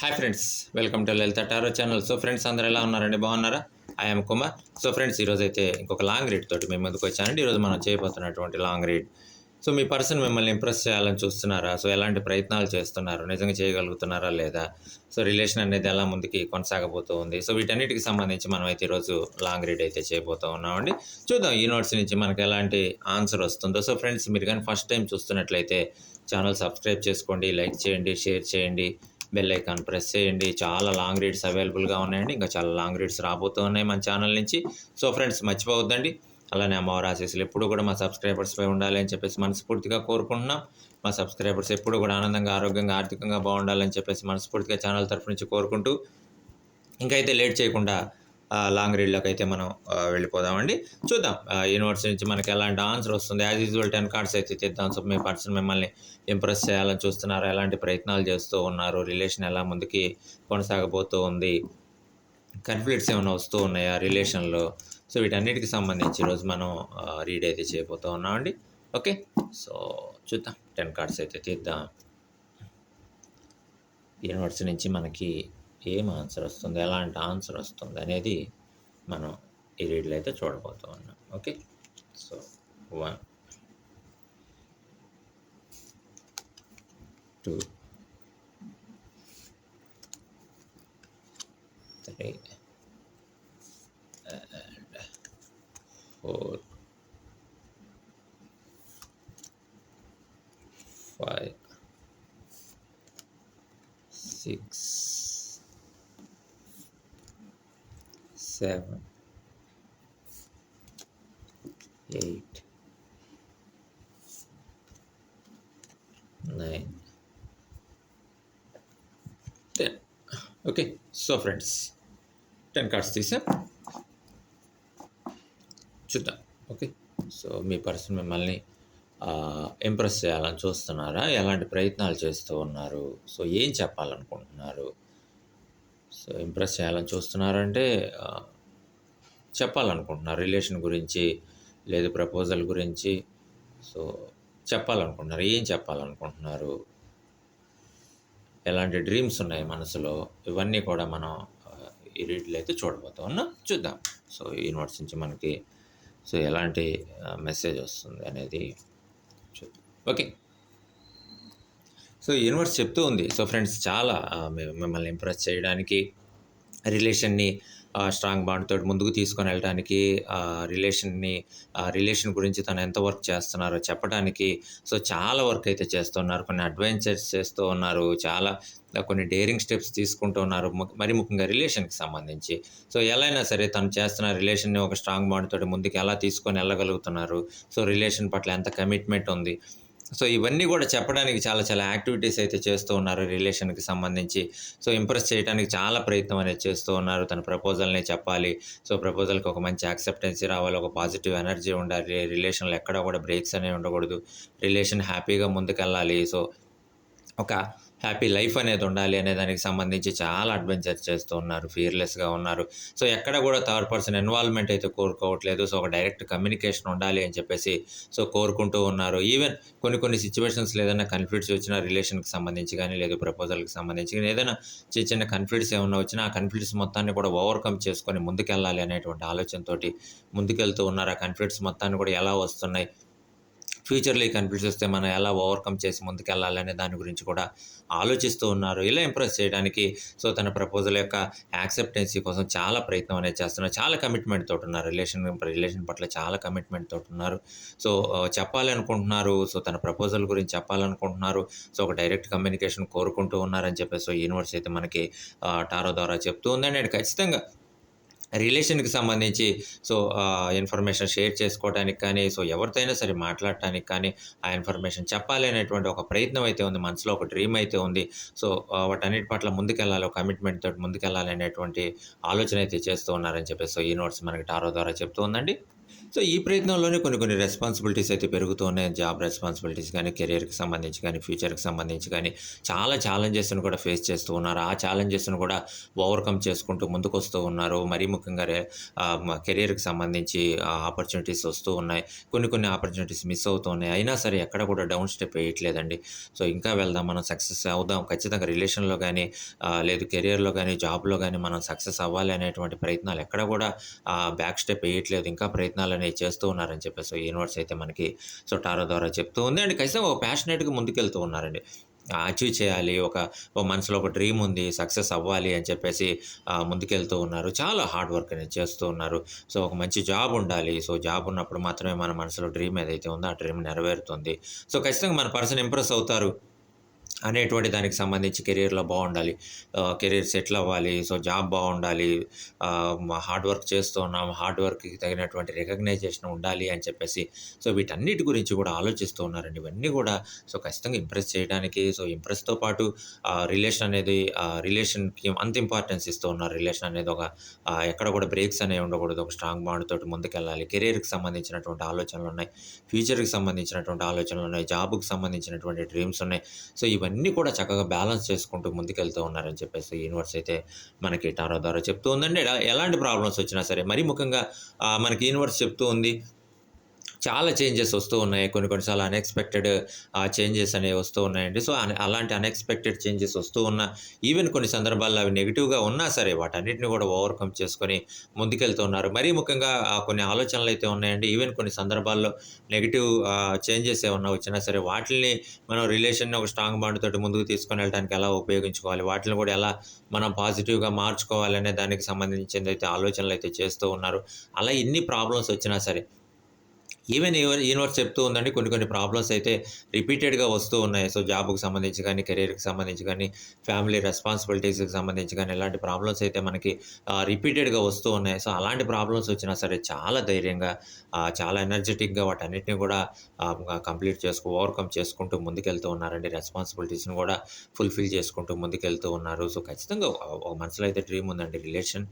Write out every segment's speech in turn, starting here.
Hi friends welcome to Lalitha tarot channel so friends అందరూ ఎలా ఉన్నారండి? బాగున్నారా? ఐఎమ్ కుమార్ సో ఫ్రెండ్స్ ఈరోజు అయితే ఇంకొక లాంగ్ రీడ్ తోటి మేము ముందుకు వచ్చానండి. ఈరోజు మనం చేయబోతున్నటువంటి లాంగ్ రీడ్ సో మీ పర్సన్ మిమ్మల్ని ఇంప్రెస్ చేయాలని చూస్తున్నారా? సో ఎలాంటి ప్రయత్నాలు చేస్తున్నారు? నిజంగా చేయగలుగుతున్నారా లేదా? సో రిలేషన్ అనేది ఎలా ముందుకి కొనసాగబోతూ ఉంది? సో వీటన్నిటికి సంబంధించి మనం అయితే ఈరోజు లాంగ్ రీడ్ అయితే చేయబోతూ ఉన్నామండి. చూద్దాం ఈ నోట్స్ నుంచి మనకు ఎలాంటి ఆన్సర్ వస్తుందో. సో ఫ్రెండ్స్ మీరు కానీ ఫస్ట్ టైం చూస్తున్నట్లయితే ఛానల్ సబ్స్క్రైబ్ చేసుకోండి లైక్ చేయండి షేర్ చేయండి. బెల్ ఐకాన్ ప్రెస్ చేయండి. చాలా లాంగ్ రీడ్స్ అవైలబుల్గా ఉన్నాయండి. ఇంకా చాలా లాంగ్ రీడ్స్ రాబోతూ ఉన్నాయి మన ఛానల్ నుంచి. సో ఫ్రెండ్స్ మర్చిపోవద్దండి. అలానే అమ్మవారి ఆశీస్సులు ఎప్పుడు కూడా మా సబ్స్క్రైబర్స్పై ఉండాలి అని చెప్పేసి మనస్ఫూర్తిగా కోరుకుంటున్నాం. మా సబ్స్క్రైబర్స్ ఎప్పుడు కూడా ఆనందంగా ఆరోగ్యంగా ఆర్థికంగా బాగుండాలని చెప్పేసి మనస్ఫూర్తిగా ఛానల్ తరఫు నుంచి కోరుకుంటూ. ఇంకైతే లేట్ చేయకుండా లాంగ్ రీడ్లోకి అయితే మనం వెళ్ళిపోదామండి. చూద్దాం యూనివర్స్ నుంచి మనకి ఎలాంటి ఆన్సర్ వస్తుంది. యాజ్ యూజువల్ టెన్ కార్డ్స్ అయితే చేద్దాం సో మీ పర్సన్ మిమ్మల్ని ఇంప్రెస్ చేయాలని చూస్తున్నారు. ఎలాంటి ప్రయత్నాలు చేస్తూ ఉన్నారు? రిలేషన్ ఎలా ముందుకి కొనసాగబోతూ ఉంది? కన్ఫ్లిక్ట్స్ ఏమైనా వస్తూ ఉన్నాయా రిలేషన్లో? సో వీటన్నిటికి సంబంధించి ఈరోజు మనం రీడ్ అయితే చేయబోతూ ఉన్నామండి. ఓకే? సో చూద్దాం. టెన్ కార్డ్స్ అయితే తీద్దాం. యూనివర్స్ నుంచి మనకి ఏం ఆన్సర్ వస్తుంది? ఎలాంటి ఆన్సర్ వస్తుంది? అనేది మనం ఈ రీడ్లో అయితే చూడబోతూ ఉన్నాం. Okay so one two three and four five six, seven, eight, nine, ten. Okay so friends ten cards తీసా. చూద్దాం. ఓకే సో మీ పర్సన్ మిమ్మల్ని ఇంప్రెస్ చేయాలని చూస్తున్నారా? ఎలాంటి ప్రయత్నాలు చేస్తూ ఉన్నారు? సో ఏం చెప్పాలనుకుంటున్నారు? సో ఇంప్రెస్ చేయాలని చూస్తున్నారంటే చెప్పాలనుకుంటున్నారు. రిలేషన్ గురించి లేదు ప్రపోజల్ గురించి. సో చెప్పాలనుకుంటున్నారు. ఏం చెప్పాలనుకుంటున్నారు? ఎలాంటి డ్రీమ్స్ ఉన్నాయి మనసులో? ఇవన్నీ కూడా మనం ఈ రీడ్లో అయితే చూడబోతా. ఉన్నాం చూద్దాం. సో ఈ నోట్స్ నుంచి మనకి సో ఎలాంటి మెసేజ్ వస్తుంది అనేది చూద్దాం. ఓకే. సో యూనివర్స్ చెప్తూ ఉంది. సో ఫ్రెండ్స్ చాలా మిమ్మల్ని ఇంప్రెస్ చేయడానికి రిలేషన్ని స్ట్రాంగ్ బాండ్ తోటి ముందుకు తీసుకొని వెళ్ళడానికి రిలేషన్ని ఆ రిలేషన్ గురించి తను ఎంత వర్క్ చేస్తున్నారో చెప్పడానికి సో చాలా వర్క్ అయితే చేస్తున్నారు. కొన్ని అడ్వెంచర్స్ చేస్తూ ఉన్నారు. చాలా కొన్ని డేరింగ్ స్టెప్స్ తీసుకుంటూ ఉన్నారు. మరి ముఖ్యంగా రిలేషన్కి సంబంధించి. సో ఎలా అయినా సరే తను చేస్తున్న రిలేషన్ని ఒక స్ట్రాంగ్ బాండ్ తోటి ముందుకు ఎలా తీసుకొని వెళ్ళగలుగుతున్నారు? సో రిలేషన్ పట్ల ఎంత కమిట్మెంట్ ఉంది? సో ఇవన్నీ కూడా చెప్పడానికి చాలా చాలా యాక్టివిటీస్ అయితే చేస్తూ ఉన్నారు రిలేషన్కి సంబంధించి. సో ఇంప్రెస్ చేయడానికి చాలా ప్రయత్నం అనేది చేస్తూ ఉన్నారు. తన ప్రపోజల్ని చెప్పాలి. సో ప్రపోజల్కి ఒక మంచి యాక్సెప్టెన్సీ రావాలి. ఒక పాజిటివ్ ఎనర్జీ ఉండాలి. రిలేషన్లో ఎక్కడా కూడా బ్రేక్స్ అనేవి ఉండకూడదు. రిలేషన్ హ్యాపీగా ముందుకెళ్ళాలి. సో ఒక హ్యాపీ లైఫ్ అనేది ఉండాలి అనే దానికి సంబంధించి చాలా అడ్వెంచర్ చేస్తూ ఉన్నారు ఫియర్లెస్గా ఉన్నారు. సో ఎక్కడ కూడా థర్డ్ పర్సన్ ఇన్వాల్వ్మెంట్ అయితే కోరుకోవట్లేదు. సో ఒక డైరెక్ట్ కమ్యూనికేషన్ ఉండాలి అని చెప్పేసి సో కోరుకుంటూ ఉన్నారు. ఈవెన్ కొన్ని కొన్ని సిచ్యువేషన్స్ ఏదైనా కన్ఫ్లిక్ట్స్ వచ్చినా రిలేషన్కి సంబంధించి కానీ లేదు ప్రపోజల్కి సంబంధించి కానీ ఏదైనా చిన్న చిన్న కన్ఫ్లిక్ట్స్ ఏమైనా వచ్చినా ఆ కన్ఫ్లిక్ట్స్ మొత్తాన్ని కూడా ఓవర్కమ్ చేసుకొని ముందుకెళ్ళాలి అనేటువంటి ఆలోచనతోటి ముందుకెళ్తూ ఉన్నారు. ఆ కన్ఫ్లిక్ట్స్ మొత్తాన్ని కూడా ఎలా వస్తున్నాయి ఫ్యూచర్లో ఈ కన్ఫ్లిక్ట్స్ వస్తే మనం ఎలా ఓవర్కమ్ చేసి ముందుకెళ్ళాలి అనే దాని గురించి కూడా ఆలోచిస్తూ ఉన్నారు. ఇలా ఇంప్రెస్ చేయడానికి సో తన ప్రపోజల్ యొక్క యాక్సెప్టెన్సీ కోసం చాలా ప్రయత్నం అనేది చేస్తున్నారు. చాలా కమిట్మెంట్ తోటి ఉన్నారు. రిలేషన్ రిలేషన్ పట్ల చాలా కమిట్మెంట్ తోటి ఉన్నారు. సో చెప్పాలనుకుంటున్నారు. సో తన ప్రపోజల్ గురించి చెప్పాలనుకుంటున్నారు. సో ఒక డైరెక్ట్ కమ్యూనికేషన్ కోరుకుంటూ ఉన్నారని చెప్పేసి సో యూనివర్స్ అయితే మనకి టారో ద్వారా చెప్తూ ఉందండి. అండ్ ఖచ్చితంగా రిలేషన్కి సంబంధించి సో ఇన్ఫర్మేషన్ షేర్ చేసుకోవడానికి కానీ సో ఎవరితోనైనా సరే మాట్లాడటానికి కానీ ఆ ఇన్ఫర్మేషన్ చెప్పాలి అనేటువంటి ఒక ప్రయత్నం అయితే ఉంది మనసులో ఒక డ్రీమ్ అయితే ఉంది. సో వాటన్నిటి పట్ల ముందుకెళ్ళాలి ఒక కమిట్మెంట్ తోటి ముందుకెళ్ళాలి అనేటువంటి ఆలోచన అయితే చేస్తూ ఉన్నారని చెప్పేసి సో నోట్స్ మనకి టారో ద్వారా చెప్తూ ఉందండి. సో ఈ ప్రయత్నంలోనే కొన్ని కొన్ని రెస్పాన్సిబిలిటీస్ అయితే పెరుగుతూ ఉన్నాయి. జాబ్ రెస్పాన్సిబిలిటీస్ కానీ కెరియర్కి సంబంధించి కానీ ఫ్యూచర్కి సంబంధించి కానీ చాలా ఛాలెంజెస్ను కూడా ఫేస్ చేస్తూ ఉన్నారు. ఆ ఛాలెంజెస్ను కూడా ఓవర్కమ్ చేసుకుంటూ ముందుకు వస్తూ ఉన్నారు. మరీ ముఖ్యంగా రే కెరియర్కి సంబంధించి ఆపర్చునిటీస్ వస్తూ ఉన్నాయి. కొన్ని కొన్ని ఆపర్చునిటీస్ మిస్ అవుతూ ఉన్నాయి. అయినా సరే ఎక్కడ కూడా డౌన్ స్టెప్ వేయట్లేదండి. సో ఇంకా వెళ్దాం మనం సక్సెస్ అవుదాం. ఖచ్చితంగా రిలేషన్లో కానీ లేదు కెరియర్లో కానీ జాబ్లో కానీ మనం సక్సెస్ అవ్వాలి అనేటువంటి ప్రయత్నాలు ఎక్కడ కూడా బ్యాక్ స్టెప్ వేయట్లేదు. ఇంకా ప్రయత్నాలు అనేది చేస్తూ ఉన్నారని చెప్పేసి యూనివర్స్ అయితే మనకి సో టారో ద్వారా చెప్తూ ఉంది. అండ్ ఖచ్చితంగా ఒక ప్యాషనేట్గా ముందుకెళ్తూ ఉన్నారండి. అచీవ్ చేయాలి ఒక ఓ మనసులో ఒక డ్రీమ్ ఉంది సక్సెస్ అవ్వాలి అని చెప్పేసి ముందుకెళ్తూ ఉన్నారు. చాలా హార్డ్ వర్క్ అనేది చేస్తూ ఉన్నారు. సో ఒక మంచి జాబ్ ఉండాలి. సో జాబ్ ఉన్నప్పుడు మాత్రమే మన మనసులో డ్రీమ్ ఏదైతే ఉందో ఆ డ్రీమ్ నెరవేరుతుంది. సో ఖచ్చితంగా మన పర్సన్ ఇంప్రెస్ అవుతారు. అనేటువంటి దానికి సంబంధించి కెరీర్లో బాగుండాలి కెరీర్ సెటిల్ అవ్వాలి. సో జాబ్ బాగుండాలి హార్డ్ వర్క్ చేస్తూ ఉన్నాం. హార్డ్ వర్క్కి తగినటువంటి రికగ్నైజేషన్ ఉండాలి అని చెప్పేసి సో వీటన్నిటి గురించి కూడా ఆలోచిస్తూ ఉన్నారండి. ఇవన్నీ కూడా సో ఖచ్చితంగా ఇంప్రెస్ చేయడానికి సో ఇంప్రెస్తో పాటు రిలేషన్ అనేది రిలేషన్కి అంత ఇంపార్టెన్స్ ఇస్తూ ఉన్నారు. రిలేషన్ అనేది ఒక ఎక్కడ కూడా బ్రేక్స్ అనేవి ఉండకూడదు. ఒక స్ట్రాంగ్ బాండ్ తోటి ముందుకెళ్ళాలి. కెరీర్కి సంబంధించినటువంటి ఆలోచనలు ఉన్నాయి. ఫ్యూచర్కి సంబంధించినటువంటి ఆలోచనలు ఉన్నాయి. జాబ్కి సంబంధించినటువంటి డ్రీమ్స్ ఉన్నాయి. సో ఇవన్నీ కూడా చక్కగా బ్యాలెన్స్ చేసుకుంటూ ముందుకెళ్తూ ఉన్నారని చెప్పేసి యూనివర్స్ అయితే మనకి టారో ద్వారా చెప్తూ ఉందండి. ఎలాంటి ప్రాబ్లమ్స్ వచ్చినా సరే మరీ ముఖ్యంగా మనకి యూనివర్స్ చెప్తూ ఉంది చాలా చేంజెస్ వస్తూ ఉన్నాయి. కొన్ని కొన్నిసార్లు అన్ఎక్స్పెక్టెడ్ చేంజెస్ అనేవి వస్తూ ఉన్నాయండి. సో అలాంటి అన్ఎక్స్పెక్టెడ్ చేంజెస్ వస్తూ ఉన్న ఈవెన్ కొన్ని సందర్భాల్లో అవి నెగిటివ్గా ఉన్నా సరే వాటన్నిటిని కూడా ఓవర్కమ్ చేసుకొని ముందుకెళ్తూ ఉన్నారు. మరీ ముఖ్యంగా కొన్ని ఆలోచనలు అయితే ఉన్నాయండి. ఈవెన్ కొన్ని సందర్భాల్లో నెగిటివ్ చేంజెస్ ఏమన్నా వచ్చినా సరే వాటిని మనం రిలేషన్ ఒక స్ట్రాంగ్ బాండ్ తోటి ముందుకు తీసుకొని వెళ్ళడానికి ఎలా ఉపయోగించుకోవాలి? వాటిని కూడా ఎలా మనం పాజిటివ్గా మార్చుకోవాలనే దానికి సంబంధించింది అయితే ఆలోచనలు అయితే చేస్తూ ఉన్నారు. అలా ఎన్ని ప్రాబ్లమ్స్ వచ్చినా సరే ఈవెన్ యూనివర్స్ చెప్తూ ఉందండి. కొన్ని కొన్ని ప్రాబ్లమ్స్ అయితే రిపీటెడ్గా వస్తూ ఉన్నాయి. సో జాబ్కి సంబంధించి కానీ కెరీర్కి సంబంధించి కానీ ఫ్యామిలీ రెస్పాన్సిబిలిటీస్కి సంబంధించి కానీ ఇలాంటి ప్రాబ్లమ్స్ అయితే మనకి రిపీటెడ్గా వస్తూ ఉన్నాయి. సో అలాంటి ప్రాబ్లమ్స్ వచ్చినా సరే చాలా ధైర్యంగా చాలా ఎనర్జెటిక్గా వాటన్నిటిని కూడా కంప్లీట్ చేసుకు ఓవర్కమ్ చేసుకుంటూ ముందుకెళ్తూ ఉన్నారండి. రెస్పాన్సిబిలిటీస్ని కూడా ఫుల్ఫిల్ చేసుకుంటూ ముందుకెళ్తూ ఉన్నారు. సో ఖచ్చితంగా ఒక- మనసులో అయితే డ్రీమ్ ఉందండి. రిలేషన్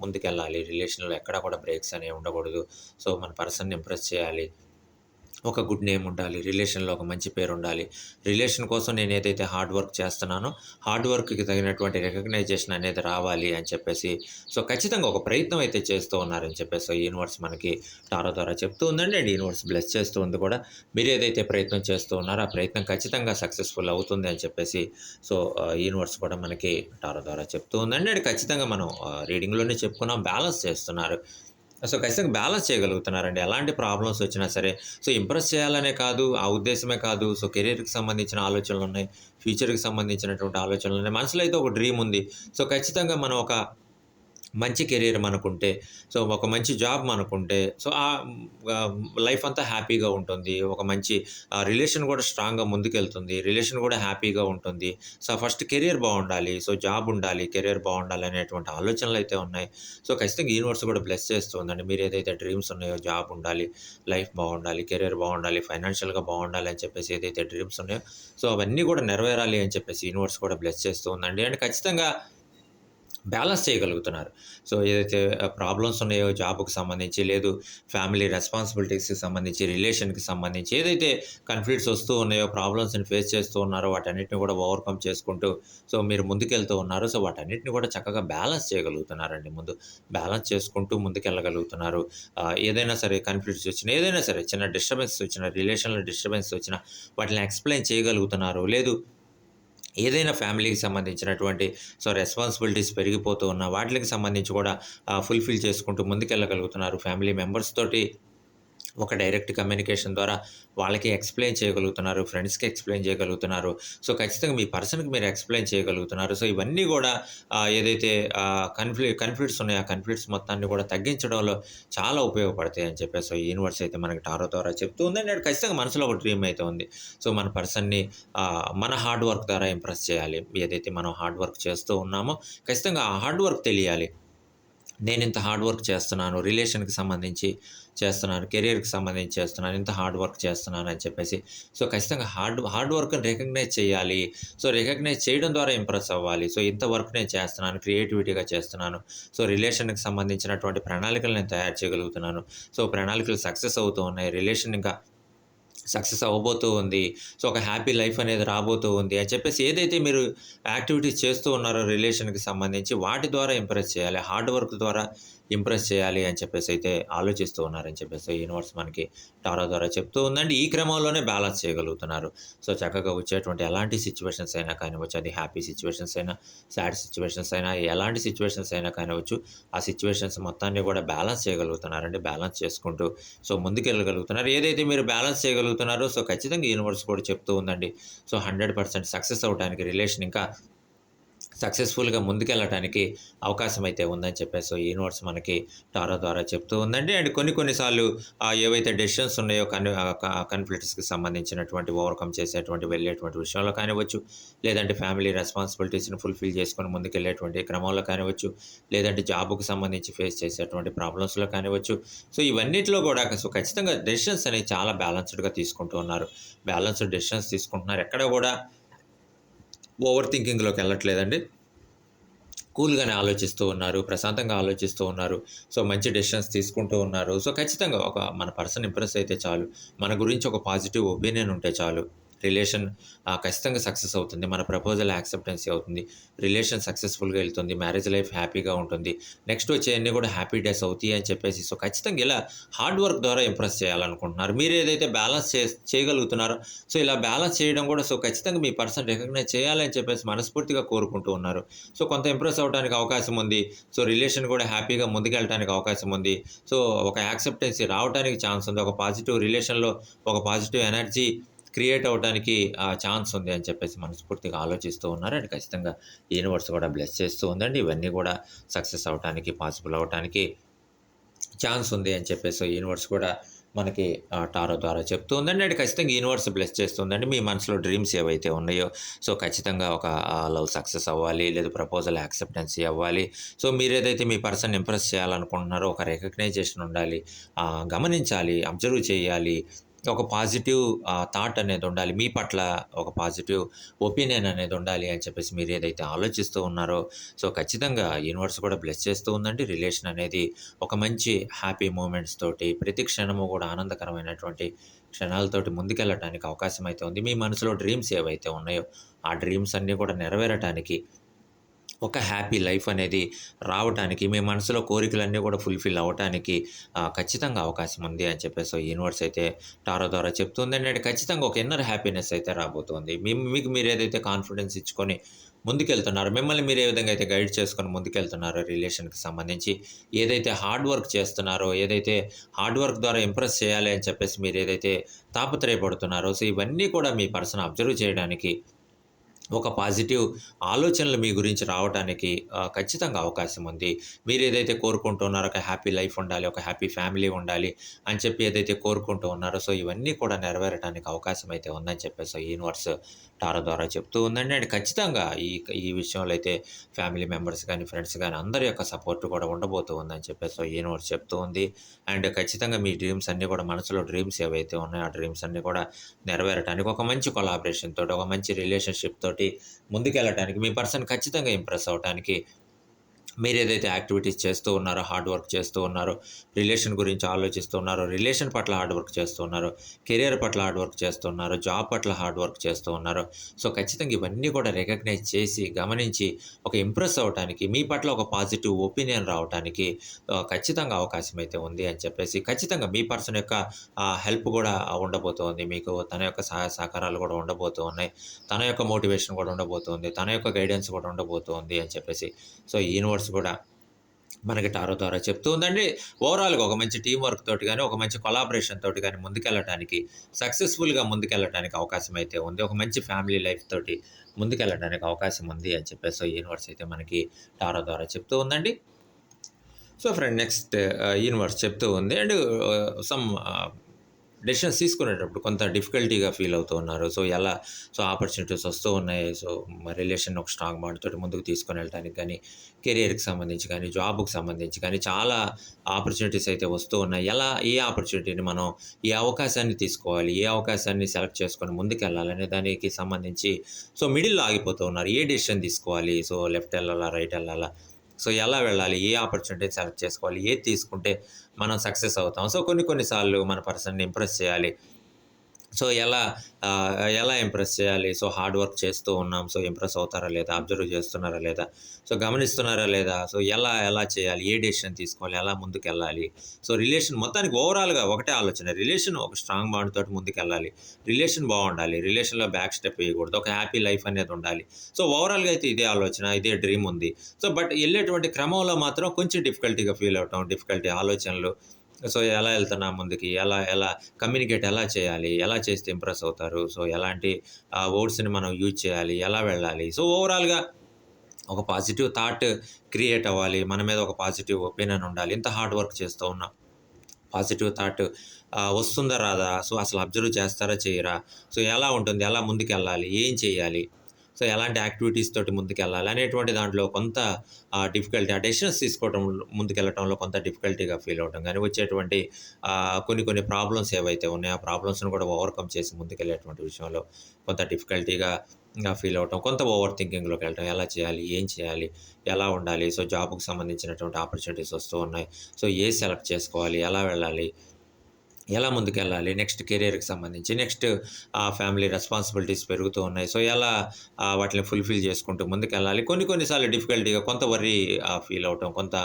ముందుకెళ్ళాలి. రిలేషన్లో ఎక్కడ కూడా బ్రేక్స్ అనేవి ఉండకూడదు. సో మన పర్సన్ని ఇంప్రెస్ చేయాలి. ఒక గుడ్ నేమ్ ఉండాలి రిలేషన్లో ఒక మంచి పేరు ఉండాలి. రిలేషన్ కోసం నేను ఏదైతే హార్డ్ వర్క్ చేస్తున్నానో హార్డ్ వర్క్కి తగినటువంటి రికగ్నైజేషన్ అనేది రావాలి అని చెప్పేసి సో ఖచ్చితంగా ఒక ప్రయత్నం అయితే చేస్తూ ఉన్నారని చెప్పేసి యూనివర్స్ మనకి టారో ద్వారా చెప్తూ ఉందండి. అండ్ యూనివర్స్ బ్లెస్ చేస్తూ ఉంది కూడా. మీరు ఏదైతే ప్రయత్నం చేస్తూ ఉన్నారో ఆ ప్రయత్నం ఖచ్చితంగా సక్సెస్ఫుల్ అవుతుంది అని చెప్పేసి సో యూనివర్స్ కూడా మనకి టారో ద్వారా చెప్తూ ఉందండి. అండ్ ఖచ్చితంగా మనం రీడింగ్లోనే చెప్పుకున్నాం బ్యాలెన్స్ చేస్తున్నారు. సో ఖచ్చితంగా బ్యాలెన్స్ చేయగలుగుతున్నారండి. ఎలాంటి ప్రాబ్లమ్స్ వచ్చినా సరే సో ఇంప్రెస్ చేయాలనే కాదు ఆ ఉద్దేశమే కాదు సో కెరీర్కి సంబంధించిన ఆలోచనలు ఉన్నాయి ఫ్యూచర్కి సంబంధించినటువంటి ఆలోచనలు ఉన్నాయి మనసులో అయితే ఒక డ్రీమ్ ఉంది. సో ఖచ్చితంగా మనం ఒక మంచి కెరీర్ మనకుంటే సో ఒక మంచి జాబ్ మనకుంటే సో ఆ లైఫ్ అంతా హ్యాపీగా ఉంటుంది. ఒక మంచి రిలేషన్ కూడా స్ట్రాంగ్గా ముందుకెళ్తుంది. రిలేషన్ కూడా హ్యాపీగా ఉంటుంది. సో ఫస్ట్ కెరీర్ బాగుండాలి. సో జాబ్ ఉండాలి కెరీర్ బాగుండాలి అనేటువంటి ఆలోచనలు అయితే ఉన్నాయి. సో ఖచ్చితంగా యూనివర్స్ కూడా బ్లెస్ చేస్తుందండి. మీరు ఏదైతే డ్రీమ్స్ ఉన్నాయో జాబ్ ఉండాలి లైఫ్ బాగుండాలి కెరీర్ బాగుండాలి ఫైనాన్షియల్గా బాగుండాలి అని చెప్పేసి ఏదైతే డ్రీమ్స్ ఉన్నాయో సో అవన్నీ కూడా నెరవేరాలి అని చెప్పేసి యూనివర్స్ కూడా బ్లెస్ చేస్తూ ఉందండి అండ్ ఖచ్చితంగా బ్యాలెన్స్ చేయగలుగుతున్నారు. సో ఏదైతే ప్రాబ్లమ్స్ ఉన్నాయో జాబ్కి సంబంధించి లేదు ఫ్యామిలీ రెస్పాన్సిబిలిటీస్కి సంబంధించి రిలేషన్కి సంబంధించి ఏదైతే కన్ఫ్లిక్ట్స్ వస్తూ ఉన్నాయో ప్రాబ్లమ్స్ని ఫేస్ చేస్తూ ఉన్నారో వాటన్నిటిని కూడా ఓవర్కమ్ చేసుకుంటూ సో మీరు ముందుకెళ్తూ ఉన్నారు. సో వాటన్నిటిని కూడా చక్కగా బ్యాలెన్స్ చేయగలుగుతున్నారండి ముందు. బ్యాలెన్స్ చేసుకుంటూ ముందుకెళ్ళగలుగుతున్నారు. ఏదైనా సరే కన్ఫ్లిక్ట్స్ వచ్చినా ఏదైనా సరే చిన్న డిస్టర్బెన్స్ వచ్చిన రిలేషన్లో డిస్టర్బెన్స్ వచ్చినా వాటిని ఎక్స్ప్లెయిన్ చేయగలుగుతున్నారు. లేదు ఏదైనా ఫ్యామిలీకి సంబంధించినటువంటి సో రెస్పాన్సిబిలిటీస్ పెరిగిపోతూ ఉన్న వాటికి సంబంధించి కూడా ఫుల్ఫిల్ చేసుకుంటూ ముందుకెళ్ళగలుగుతున్నారు ఫ్యామిలీ మెంబర్స్ తోటి. ఒక డైరెక్ట్ కమ్యూనికేషన్ ద్వారా వాళ్ళకి ఎక్స్ప్లెయిన్ చేయగలుగుతున్నారు ఫ్రెండ్స్కి ఎక్స్ప్లెయిన్ చేయగలుగుతున్నారు. సో ఖచ్చితంగా మీ పర్సన్కి మీరు ఎక్స్ప్లెయిన్ చేయగలుగుతున్నారు. సో ఇవన్నీ కూడా ఏదైతే కన్ఫ్లి కన్ఫ్లిక్ట్స్ ఉన్నాయో ఆ కన్ఫ్లిక్ట్స్ మొత్తాన్ని కూడా తగ్గించడంలో చాలా ఉపయోగపడతాయి అని చెప్పేసి సో యూనివర్స్ అయితే మనకి టారో ద్వారా చెప్తూ ఉంది. అండ్ ఖచ్చితంగా మనసులో ఒక డ్రీమ్ అయితే ఉంది. సో మన పర్సన్ని మన హార్డ్ వర్క్ ద్వారా ఇంప్రెస్ చేయాలి. ఏదైతే మనం హార్డ్ వర్క్ చేస్తూ ఉన్నామో ఖచ్చితంగా ఆ హార్డ్ వర్క్ తెలియాలి. నేను ఇంత హార్డ్ వర్క్ చేస్తున్నాను రిలేషన్కి సంబంధించి చేస్తున్నాను కెరీర్కి సంబంధించి చేస్తున్నాను ఇంత హార్డ్ వర్క్ చేస్తున్నాను అని చెప్పేసి. సో ఖచ్చితంగా హార్డ్ హార్డ్ వర్క్ని రికగ్నైజ్ చేయాలి. సో రికగ్నైజ్ చేయడం ద్వారా ఇంప్రెస్ అవ్వాలి. సో ఇంత వర్క్ నేను చేస్తున్నాను క్రియేటివిటీగా చేస్తున్నాను. సో రిలేషన్కి సంబంధించినటువంటి ప్రణాళికలు నేను తయారు చేయగలుగుతున్నాను. సో ప్రణాళికలు సక్సెస్ అవుతూ ఉన్నాయి. రిలేషన్ ఇంకా సక్సెస్ అవ్వబోతూ ఉంది. సో ఒక హ్యాపీ లైఫ్ అనేది రాబోతూ ఉంది. అని చెప్పేసి ఏదైతే మీరు యాక్టివిటీస్ చేస్తూ ఉన్నారో రిలేషన్కి సంబంధించి వాటి ద్వారా ఇంప్రెస్ చేయాలి. హార్డ్ వర్క్ ద్వారా ఇంప్రెస్ చేయాలి అని చెప్పేసి అయితే ఆలోచిస్తూ ఉన్నారని చెప్పేసి యూనివర్స్ మనకి టారో ద్వారా చెప్తూ ఉందండి. ఈ క్రమంలోనే బ్యాలెన్స్ చేయగలుగుతున్నారు. సో చక్కగా వచ్చేటువంటి ఎలాంటి సిచ్యువేషన్స్ అయినా కానివచ్చు అది హ్యాపీ సిచ్యువేషన్స్ అయినా సాడ్ సిచ్యువేషన్స్ అయినా ఎలాంటి సిచ్యువేషన్స్ అయినా కానివచ్చు ఆ సిచ్యువేషన్స్ మొత్తాన్ని కూడా బ్యాలెన్స్ చేయగలుగుతున్నారండి. బ్యాలెన్స్ చేసుకుంటూ సో ముందుకెళ్ళగలుగుతున్నారు. ఏదైతే మీరు బ్యాలెన్స్ చేయగలుగుతున్నారో సో ఖచ్చితంగా యూనివర్స్ కూడా చెప్తూ ఉందండి. సో హండ్రెడ్ పర్సెంట్ సక్సెస్ అవడానికి రిలేషన్ ఇంకా సక్సెస్ఫుల్గా ముందుకెళ్ళడానికి అవకాశం అయితే ఉందని చెప్పేసి యూనివర్స్ మనకి టారో ద్వారా చెప్తూ ఉందండి. అండ్ కొన్ని కొన్నిసార్లు ఏవైతే డెసిషన్స్ ఉన్నాయో కన్ కన్ఫ్లిక్ట్స్కి సంబంధించినటువంటి ఓవర్కమ్ చేసేటువంటి వెళ్ళేటువంటి విషయంలో కానివచ్చు లేదంటే ఫ్యామిలీ రెస్పాన్సిబిలిటీస్ని ఫుల్ఫిల్ చేసుకొని ముందుకెళ్ళేటువంటి క్రమంలో కానివచ్చు లేదంటే జాబ్కు సంబంధించి ఫేస్ చేసేటువంటి ప్రాబ్లమ్స్లో కానివచ్చు సో ఇవన్నిటిలో కూడా సో ఖచ్చితంగా డెసిషన్స్ అనేవి చాలా బ్యాలెన్స్డ్గా తీసుకుంటూ ఉన్నారు. బ్యాలెన్స్డ్ డెసిషన్స్ తీసుకుంటున్నారు. ఎక్కడ కూడా ఓవర్ థింకింగ్లోకి వెళ్ళట్లేదండి. కూల్గానే ఆలోచిస్తూ ఉన్నారు ప్రశాంతంగా ఆలోచిస్తూ ఉన్నారు. సో మంచి డెసిషన్స్ తీసుకుంటూ ఉన్నారు. సో ఖచ్చితంగా ఒక మన పర్సన్ ఇంప్రెస్ అయితే చాలు. మన గురించి ఒక పాజిటివ్ ఒపీనియన్ ఉంటే చాలు. రిలేషన్ ఖచ్చితంగా సక్సెస్ అవుతుంది. మన ప్రపోజల్ యాక్సెప్టెన్సీ అవుతుంది. రిలేషన్ సక్సెస్ఫుల్గా వెళ్తుంది. మ్యారేజ్ లైఫ్ హ్యాపీగా ఉంటుంది. నెక్స్ట్ వచ్చే అన్నీ కూడా హ్యాపీ డేస్ అవుతాయి అని చెప్పేసి సో ఖచ్చితంగా ఇలా హార్డ్ వర్క్ ద్వారా ఇంప్రెస్ చేయాలనుకుంటున్నారు. మీరు ఏదైతే బ్యాలెన్స్ చే చేయగలుగుతున్నారో సో ఇలా బ్యాలెన్స్ చేయడం కూడా సో ఖచ్చితంగా మీ పర్సన్ రికగ్నైజ్ చేయాలని చెప్పేసి మనస్ఫూర్తిగా కోరుకుంటూ ఉన్నారు. సో కొంత ఇంప్రెస్ అవడానికి అవకాశం ఉంది. సో రిలేషన్ కూడా హ్యాపీగా ముందుకెళ్ళడానికి అవకాశం ఉంది. సో ఒక యాక్సెప్టెన్సీ రావడానికి ఛాన్స్ ఉంది. ఒక పాజిటివ్ రిలేషన్లో ఒక పాజిటివ్ ఎనర్జీ క్రియేట్ అవ్వడానికి ఛాన్స్ ఉంది అని చెప్పేసి మనస్ఫూర్తిగా ఆలోచిస్తూ ఉన్నారు. అండ్ ఖచ్చితంగా యూనివర్స్ కూడా బ్లెస్ చేస్తూ ఉందండి. ఇవన్నీ కూడా సక్సెస్ అవ్వడానికి పాసిబుల్ అవ్వడానికి ఛాన్స్ ఉంది అని చెప్పేసి యూనివర్స్ కూడా మనకి టారో ద్వారా చెప్తూ ఉందండి. అండ్ ఖచ్చితంగా యూనివర్స్ బ్లెస్ చేస్తుందండి మీ మనసులో డ్రీమ్స్ ఏవైతే ఉన్నాయో సో ఖచ్చితంగా ఒక లవ్ సక్సెస్ అవ్వాలి లేదా ప్రపోజల్ యాక్సెప్టెన్సీ అవ్వాలి. సో మీరు ఏదైతే మీ పర్సన్ ఇంప్రెస్ చేయాలనుకుంటున్నారో ఒక రికగ్నైజేషన్ ఉండాలి గమనించాలి అబ్జర్వ్ చేయాలి ఒక పాజిటివ్ థాట్ అనేది ఉండాలి. మీ పట్ల ఒక పాజిటివ్ ఒపీనియన్ అనేది ఉండాలి అని చెప్పేసి మీరు ఏదైతే ఆలోచిస్తూ ఉన్నారో సో ఖచ్చితంగా యూనివర్స్ కూడా బ్లెస్ చేస్తూ ఉందండి. రిలేషన్ అనేది ఒక మంచి హ్యాపీ మూమెంట్స్ తోటి ప్రతి క్షణము కూడా ఆనందకరమైనటువంటి క్షణాలతోటి ముందుకెళ్ళటానికి అవకాశం అయితే ఉంది. మీ మనసులో డ్రీమ్స్ ఏవైతే ఉన్నాయో ఆ డ్రీమ్స్ అన్నీ కూడా నెరవేరటానికి ఒక హ్యాపీ లైఫ్ అనేది రావడానికి మీ మనసులో కోరికలన్నీ కూడా ఫుల్ఫిల్ అవ్వటానికి ఖచ్చితంగా అవకాశం ఉంది అని చెప్పేసి యూనివర్స్ అయితే టారో ద్వారా చెప్తుంది. అంటే ఖచ్చితంగా ఒక ఇన్నర్ హ్యాపీనెస్ అయితే రాబోతుంది. మీకు మీరు ఏదైతే కాన్ఫిడెన్స్ ఇచ్చుకొని ముందుకెళ్తున్నారు మిమ్మల్ని మీరు ఏ విధంగా అయితే గైడ్ చేసుకొని ముందుకెళ్తున్నారో రిలేషన్కి సంబంధించి ఏదైతే హార్డ్ వర్క్ చేస్తున్నారో ఏదైతే హార్డ్ వర్క్ ద్వారా ఇంప్రెస్ చేయాలి అని చెప్పేసి మీరు ఏదైతే తాపత్రయపడుతున్నారో సో ఇవన్నీ కూడా మీ పర్సన్ అబ్జర్వ్ చేయడానికి ఒక పాజిటివ్ ఆలోచనలు మీ గురించి రావడానికి ఖచ్చితంగా అవకాశం ఉంది. మీరు ఏదైతే కోరుకుంటున్నారో ఒక హ్యాపీ లైఫ్ ఉండాలి ఒక హ్యాపీ ఫ్యామిలీ ఉండాలి అని చెప్పి ఏదైతే కోరుకుంటూ ఉన్నారో సో ఇవన్నీ కూడా నెరవేరడానికి అవకాశం అయితే ఉందని చెప్పేసి యూనివర్స్ టారో ద్వారా చెప్తూ ఉందండి. అండ్ ఖచ్చితంగా ఈ ఈ విషయంలో అయితే ఫ్యామిలీ మెంబర్స్ కానీ ఫ్రెండ్స్ కానీ అందరి యొక్క సపోర్ట్ కూడా ఉండబోతూ ఉందని చెప్పేసి యూనివర్స్ చెప్తూ ఉంది. అండ్ ఖచ్చితంగా మీ డ్రీమ్స్ అన్నీ కూడా మనసులో డ్రీమ్స్ ఏవైతే ఉన్నాయో ఆ డ్రీమ్స్ అన్నీ కూడా నెరవేరటానికి ఒక మంచి కొలాబరేషన్ తోటి ఒక మంచి రిలేషన్షిప్ తోటి ముందుకెళ్ళటానికి మీ పర్సన్ ఖచ్చితంగా ఇంప్రెస్ అవ్వటానికి మీరు ఏదైతే యాక్టివిటీస్ చేస్తూ ఉన్నారో హార్డ్ వర్క్ చేస్తూ ఉన్నారో రిలేషన్ గురించి ఆలోచిస్తూ ఉన్నారో రిలేషన్ పట్ల హార్డ్ వర్క్ చేస్తూ ఉన్నారో కెరియర్ పట్ల హార్డ్ వర్క్ చేస్తూ ఉన్నారో జాబ్ పట్ల హార్డ్ వర్క్ చేస్తూ ఉన్నారో సో ఖచ్చితంగా ఇవన్నీ కూడా రికగ్నైజ్ చేసి గమనించి ఒక ఇంప్రెస్ అవ్వటానికి మీ పట్ల ఒక పాజిటివ్ ఒపీనియన్ రావడానికి ఖచ్చితంగా అవకాశం అయితే ఉంది అని చెప్పేసి ఖచ్చితంగా మీ పర్సన్ యొక్క హెల్ప్ కూడా ఉండబోతోంది. మీకు తన యొక్క సహాయ సహకారాలు కూడా ఉండబోతూ ఉన్నాయి తన యొక్క మోటివేషన్ కూడా ఉండబోతోంది. తన యొక్క గైడెన్స్ కూడా ఉండబోతోంది అని చెప్పేసి సో ఈ యూనివర్స్ కూడా మనకి టారో ద్వారా చెప్తూ ఉందండి. ఓవరాల్గా ఒక మంచి టీం వర్క్ తోటి కానీ ఒక మంచి కొలాబరేషన్ తోటి కానీ ముందుకెళ్ళటానికి సక్సెస్ఫుల్గా ముందుకెళ్ళటానికి అవకాశం అయితే ఉంది. ఒక మంచి ఫ్యామిలీ లైఫ్ తోటి ముందుకెళ్ళడానికి అవకాశం ఉంది అని చెప్పేసి సో యూనివర్స్ అయితే మనకి టారో ద్వారా చెప్తూ ఉందండి. సో ఫ్రెండ్ నెక్స్ట్ యూనివర్స్ చెప్తూ ఉంది. అండ్ సమ్ డెసిషన్స్ తీసుకునేటప్పుడు కొంత డిఫికల్టీగా ఫీల్ అవుతూ ఉన్నారు. సో ఎలా సో ఆపర్చునిటీస్ వస్తూ ఉన్నాయి. సో మా రిలేషన్ ఒక స్ట్రాంగ్ బాండ్ తోటి ముందుకు తీసుకొని వెళ్ళడానికి కానీ కెరియర్కి సంబంధించి కానీ జాబ్కి సంబంధించి కానీ చాలా ఆపర్చునిటీస్ అయితే వస్తూ ఉన్నాయి. ఎలా ఏ ఆపర్చునిటీని మనం ఏ అవకాశాన్ని తీసుకోవాలి ఏ అవకాశాన్ని సెలెక్ట్ చేసుకొని ముందుకు వెళ్ళాలనే దానికి సంబంధించి సో మిడిల్లో ఆగిపోతూ ఉన్నారు. ఏ డెసిషన్ తీసుకోవాలి? సో లెఫ్ట్ వెళ్ళాలా? రైట్ వెళ్ళాలా? సో ఎలా వెళ్ళాలి? ఏ ఆపర్చునిటీ సెలెక్ట్ చేసుకోవాలి? ఏది తీసుకుంటే మనం సక్సెస్ అవుతాం? సో కొన్ని కొన్నిసార్లు మన పర్సన్ని ఇంప్రెస్ చేయాలి. సో ఎలా ఎలా ఇంప్రెస్ చేయాలి? సో హార్డ్ వర్క్ చేస్తూ ఉన్నాం. సో ఇంప్రెస్ అవుతారా లేదా? అబ్జర్వ్ చేస్తున్నారా లేదా? సో గమనిస్తున్నారా లేదా? సో ఎలా ఎలా చేయాలి? ఏ డెసిషన్ తీసుకోవాలి? ఎలా ముందుకు వెళ్ళాలి సో రిలేషన్ మొత్తానికి ఓవరాల్గా ఒకటే ఆలోచన. రిలేషన్ ఒక స్ట్రాంగ్ బాండ్ తోటి ముందుకు వెళ్ళాలి రిలేషన్ బాగుండాలి రిలేషన్లో బ్యాక్ స్టెప్ వేయకూడదు. ఒక హ్యాపీ లైఫ్ అనేది ఉండాలి. సో ఓవరాల్గా అయితే ఇదే ఆలోచన ఇదే డ్రీమ్ ఉంది. సో బట్ వెళ్ళేటువంటి క్రమంలో మాత్రం కొంచెం డిఫికల్టీగా ఫీల్ అవటం డిఫికల్టీ ఆలోచనలు సో ఎలా వెళ్తున్నా ముందుకి? ఎలా ఎలా కమ్యూనికేట్ ఎలా చేయాలి? ఎలా చేస్తే ఇంప్రెస్ అవుతారు? సో ఎలాంటి వర్డ్స్ని మనం యూజ్ చేయాలి? ఎలా వెళ్ళాలి? సో ఓవరాల్గా ఒక పాజిటివ్ థాట్ క్రియేట్ అవ్వాలి. మన మీద ఒక పాజిటివ్ ఒపీనియన్ ఉండాలి. ఇంత హార్డ్ వర్క్ చేస్తూ ఉన్నాం పాజిటివ్ థాట్ వస్తుందా రాదా? సో అసలు అబ్జర్వ్ చేస్తారా చేయరా? సో ఎలా ఉంటుంది? ఎలా ముందుకు వెళ్ళాలి ఏం చేయాలి? సో ఎలాంటి యాక్టివిటీస్ తోటి ముందుకెళ్ళాలి అనేటువంటి దాంట్లో కొంత డిఫికల్టీ ఆ డెసిషన్స్ తీసుకోవడం ముందుకెళ్ళటంలో కొంత డిఫికల్టీగా ఫీల్ అవటం కానీ వచ్చేటువంటి కొన్ని కొన్ని ప్రాబ్లమ్స్ ఏవైతే ఉన్నాయో ఆ ప్రాబ్లమ్స్ని కూడా ఓవర్కమ్ చేసి ముందుకెళ్ళేటువంటి విషయంలో కొంత డిఫికల్టీగా ఫీల్ అవటం కొంత ఓవర్ థింకింగ్లోకి వెళ్ళటం ఎలా చేయాలి ఏం చేయాలి ఎలా ఉండాలి సో జాబ్కి సంబంధించినటువంటి ఆపర్చునిటీస్ వస్తూ ఉన్నాయి. సో ఏ సెలెక్ట్ చేసుకోవాలి ఎలా వెళ్ళాలి ఎలా ముందుకెళ్ళాలి? నెక్స్ట్ కెరియర్కి సంబంధించి నెక్స్ట్ ఆ ఫ్యామిలీ రెస్పాన్సిబిలిటీస్ పెరుగుతూ ఉన్నాయి. సో ఎలా వాటిని ఫుల్ఫిల్ చేసుకుంటూ ముందుకెళ్ళాలి? కొన్ని కొన్నిసార్లు డిఫికల్టీగా కొంత వర్రీ ఫీల్ అవటం కొంత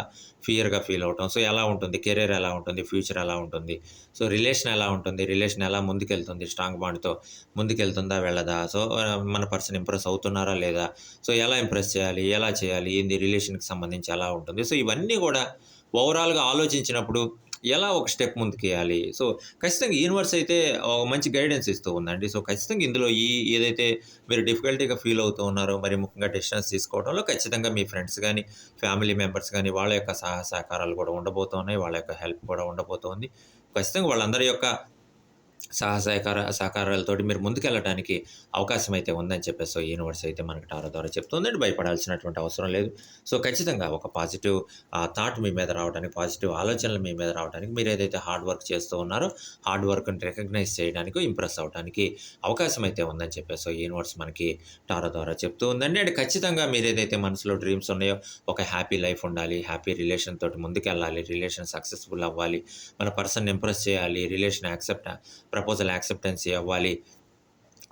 ఫియర్గా ఫీల్ అవటం. సో ఎలా ఉంటుంది? కెరీర్ ఎలా ఉంటుంది? ఫ్యూచర్ ఎలా ఉంటుంది? సో రిలేషన్ ఎలా ఉంటుంది? రిలేషన్ ఎలా ముందుకెళ్తుంది? స్ట్రాంగ్ బాండ్తో ముందుకెళ్తుందా? వెళ్ళదా? సో మన పర్సన్ ఇంప్రెస్ అవుతున్నారా? లేదా? సో ఎలా ఇంప్రెస్ చేయాలి? ఎలా చేయాలి? ఏంది? రిలేషన్కి సంబంధించి ఎలా ఉంటుంది? సో ఇవన్నీ కూడా ఓవరాల్గా ఆలోచించినప్పుడు ఎలా ఒక స్టెప్ ముందుకేయాలి? సో ఖచ్చితంగా యూనివర్స్ అయితే ఒక మంచి గైడెన్స్ ఇస్తూ ఉందండి. సో ఖచ్చితంగా ఇందులో ఈ ఏదైతే మీరు డిఫికల్టీగా ఫీల్ అవుతూ ఉన్నారో మరి ముఖ్యంగా డెసిషన్స్ తీసుకోవడంలో ఖచ్చితంగా మీ ఫ్రెండ్స్ కానీ ఫ్యామిలీ మెంబర్స్ కానీ వాళ్ళ యొక్క సహాయ సహకారాలు కూడా ఉండబోతున్నాయి వాళ్ళ యొక్క హెల్ప్ కూడా ఉండబోతోంది. ఖచ్చితంగా వాళ్ళందరి యొక్క సహసహకార సహకారాలతోటి మీరు ముందుకెళ్ళడానికి అవకాశం అయితే ఉందని చెప్పేసి యూనివర్స్ అయితే మనకి టారో ద్వారా చెప్తుందండి భయపడాల్సినటువంటి అవసరం లేదు. సో ఖచ్చితంగా ఒక పాజిటివ్ థాట్ మీ మీద రావడానికి పాజిటివ్ ఆలోచనలు మీ మీద రావడానికి మీరు ఏదైతే హార్డ్ వర్క్ చేస్తూ ఉన్నారో హార్డ్ వర్క్ని రికగ్నైజ్ చేయడానికి ఇంప్రెస్ అవడానికి అవకాశం అయితే ఉందని చెప్పేసి యూనివర్స్ మనకి టారో ద్వారా చెప్తూ ఉందండి. అండ్ ఖచ్చితంగా మీరు ఏదైతే మనసులో డ్రీమ్స్ ఉన్నాయో ఒక హ్యాపీ లైఫ్ ఉండాలి హ్యాపీ రిలేషన్ తోటి ముందుకెళ్ళాలి రిలేషన్ సక్సెస్ఫుల్ అవ్వాలి మన పర్సన్ ఇంప్రెస్ చేయాలి రిలేషన్ యాక్సెప్ట్ ప్రపోజల్ యాక్సెప్టెన్సీ అవ్వాలి.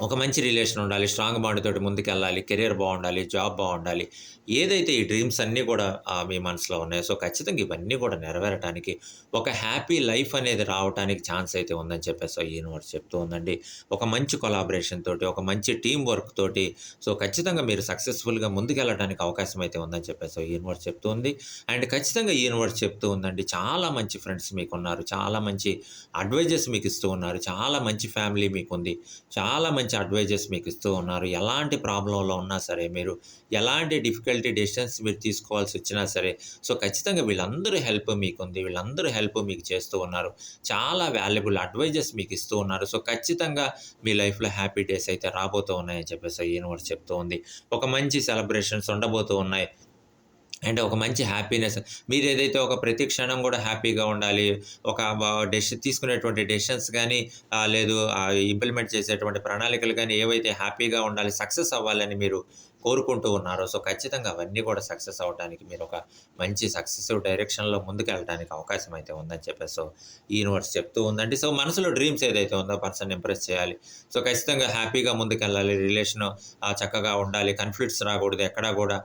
ఒక మంచి రిలేషన్ ఉండాలి స్ట్రాంగ్ బాండ్ తోటి ముందుకెళ్ళాలి కెరీర్ బాగుండాలి జాబ్ బాగుండాలి. ఏదైతే ఈ డ్రీమ్స్ అన్నీ కూడా మీ మనసులో ఉన్నాయో సో ఖచ్చితంగా ఇవన్నీ కూడా నెరవేరటానికి ఒక హ్యాపీ లైఫ్ అనేది రావడానికి ఛాన్స్ అయితే ఉందని చెప్పేసి ఈ యూనివర్స్ చెప్తూ ఉందండి. ఒక మంచి కొలాబరేషన్ తోటి ఒక మంచి టీం వర్క్ తోటి సో ఖచ్చితంగా మీరు సక్సెస్ఫుల్గా ముందుకెళ్ళడానికి అవకాశం అయితే ఉందని చెప్పేసి ఈ యూనివర్స్ చెప్తూ ఉంది. అండ్ ఖచ్చితంగా యూనివర్స్ చెప్తూ ఉందండి చాలా మంచి ఫ్రెండ్స్ మీకు ఉన్నారు చాలా మంచి అడ్వైజెస్ మీకు ఇస్తూ ఉన్నారు చాలా మంచి ఫ్యామిలీ మీకు ఉంది చాలా మంచి అడ్వైజెస్ మీకు ఇస్తూ ఉన్నారు. ఎలాంటి ప్రాబ్లంలో ఉన్నా సరే మీరు ఎలాంటి డిఫికల్ట్ డెసిషన్స్ మీరు తీసుకోవాల్సి వచ్చినా సరే సో ఖచ్చితంగా వీళ్ళందరూ హెల్ప్ మీకు ఉంది వీళ్ళందరూ హెల్ప్ మీకు చేస్తూ ఉన్నారు. చాలా వాల్యుబుల్ అడ్వైజెస్ మీకు ఇస్తూ ఉన్నారు. సో ఖచ్చితంగా మీ లైఫ్లో హ్యాపీ డేస్ అయితే రాబోతూ ఉన్నాయని చెప్పేసి యూనివర్స్ చెప్తూ ఉంది. ఒక మంచి సెలబ్రేషన్స్ ఉండబోతూ ఉన్నాయి. అండ్ ఒక మంచి హ్యాపీనెస్. మీరు ఏదైతే ఒక ప్రతి క్షణం కూడా హ్యాపీగా ఉండాలి ఒక డెసిషన్ తీసుకునేటువంటి డెసిషన్స్ కానీ లేదు ఇంప్లిమెంట్ చేసేటువంటి ప్రణాళికలు కానీ ఏవైతే హ్యాపీగా ఉండాలి సక్సెస్ అవ్వాలని మీరు కోరుకుంటూ ఉన్నారో సో ఖచ్చితంగా అవన్నీ కూడా సక్సెస్ అవ్వడానికి మీరు ఒక మంచి సక్సెసివ్ డైరెక్షన్లో ముందుకు వెళ్ళడానికి అవకాశం అయితే ఉందని చెప్పేసి సో యూనివర్స్ చెప్తూ ఉందండి. సో మనసులో డ్రీమ్స్ ఏదైతే ఉందో పర్సన్ ఇంప్రెస్ చేయాలి. సో ఖచ్చితంగా హ్యాపీగా ముందుకు వెళ్ళాలి రిలేషన్ చక్కగా ఉండాలి. కన్ఫ్లిక్ట్స్ రాకూడదు ఎక్కడా కూడా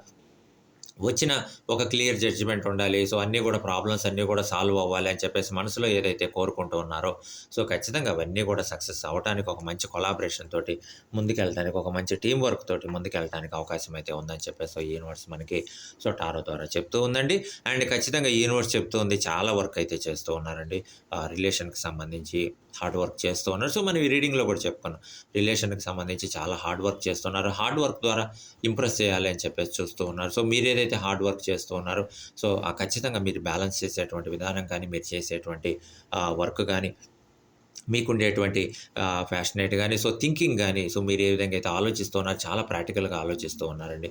వచ్చిన ఒక క్లియర్ జడ్జిమెంట్ ఉండాలి. సో అన్నీ కూడా ప్రాబ్లమ్స్ అన్నీ కూడా సాల్వ్ అవ్వాలి అని చెప్పేసి మనసులో ఏదైతే కోరుకుంటూ ఉన్నారో సో ఖచ్చితంగా అవన్నీ కూడా సక్సెస్ అవ్వడానికి ఒక మంచి కొలాబరేషన్ తోటి ముందుకెళ్ళడానికి ఒక మంచి టీం వర్క్ తోటి ముందుకెళ్ళడానికి అవకాశం అయితే ఉందని చెప్పేసి సో ఈ యూనివర్స్ మనకి సో టారో ద్వారా చెప్తూ ఉందండి. అండ్ ఖచ్చితంగా ఈ యూనివర్స్ చెప్తూ ఉంది చాలా వర్క్ అయితే చేస్తూ ఉన్నారండి. రిలేషన్కి సంబంధించి హార్డ్ వర్క్ చేస్తూ ఉన్నారు. సో మనం ఈ రీడింగ్లో కూడా చెప్పుకున్నాం. రిలేషన్కి సంబంధించి చాలా హార్డ్ వర్క్ చేస్తున్నారు. హార్డ్ వర్క్ ద్వారా ఇంప్రెస్ చేయాలి అని చెప్పేసి చూస్తూ ఉన్నారు. సో మీరు ఏదైతే హార్డ్ వర్క్ చేస్తూ ఉన్నారో సో ఆ ఖచ్చితంగా మీరు బ్యాలెన్స్ చేసేటువంటి విధానం కానీ మీరు చేసేటువంటి వర్క్ కానీ మీకుండేటువంటి ఫ్యాషనేట్ కానీ సో థింకింగ్ కానీ సో మీరు ఏ విధంగా అయితే ఆలోచిస్తూ ఉన్నారు చాలా ప్రాక్టికల్‌గా ఆలోచిస్తూ ఉన్నారండి.